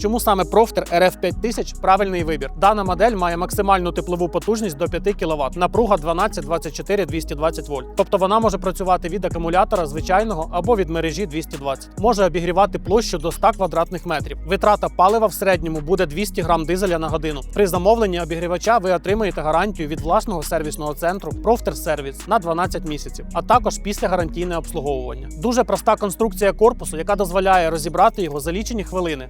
Чому саме Profter RF 5000 правильний вибір? Дана модель має максимальну теплову потужність до 5 кВт, напруга 12, 24, 220 вольт. Тобто вона може працювати від акумулятора звичайного або від мережі 220. Може обігрівати площу до 100 квадратних метрів. Витрата палива в середньому буде 200 грам дизеля на годину. При замовленні обігрівача ви отримаєте гарантію від власного сервісного центру Profter Service на 12 місяців, а також після гарантійне обслуговування. Дуже проста конструкція корпусу, яка дозволяє розібрати його за лічені хвилини.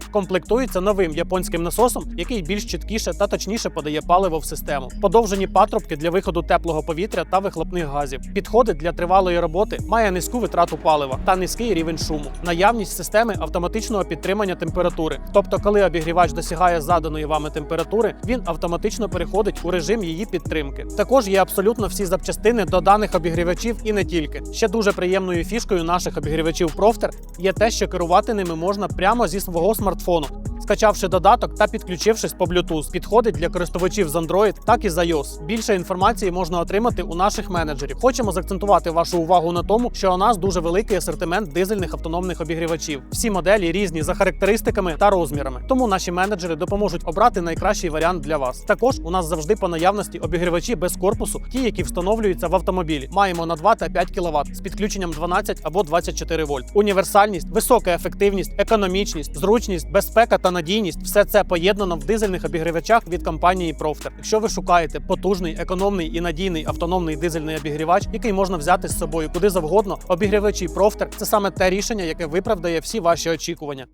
Комплектується новим японським насосом, який більш чіткіше та точніше подає паливо в систему. Подовжені патрубки для виходу теплого повітря та вихлопних газів. Підходить для тривалої роботи, має низьку витрату палива та низький рівень шуму. Наявність системи автоматичного підтримання температури. Тобто, коли обігрівач досягає заданої вами температури, він автоматично переходить у режим її підтримки. Також є абсолютно всі запчастини до даних обігрівачів і не тільки. Ще дуже приємною фішкою наших обігрівачів Profter є те, що керувати ними можна прямо зі свого смартфону. Скачавши додаток та підключившись по Bluetooth, підходить для користувачів з Android, так і з iOS. Більше інформації можна отримати у наших менеджерів. Хочемо закцентувати вашу увагу на тому, що у нас дуже великий асортимент дизельних автономних обігрівачів. Всі моделі різні за характеристиками та розмірами. Тому наші менеджери допоможуть обрати найкращий варіант для вас. Також у нас завжди по наявності обігрівачі без корпусу, ті, які встановлюються в автомобілі. Маємо на 2 та 5 кВт з підключенням 12 або 24 вольт. Універсальність, висока ефективність, економічність, зручність, безпека та надійність все це поєднано в дизельних обігрівачах від компанії Profter. Якщо ви шукаєте потужний, економний і надійний автономний дизельний обігрівач, який можна взяти з собою куди завгодно, обігрівачі Profter – це саме те рішення, яке виправдає всі ваші очікування.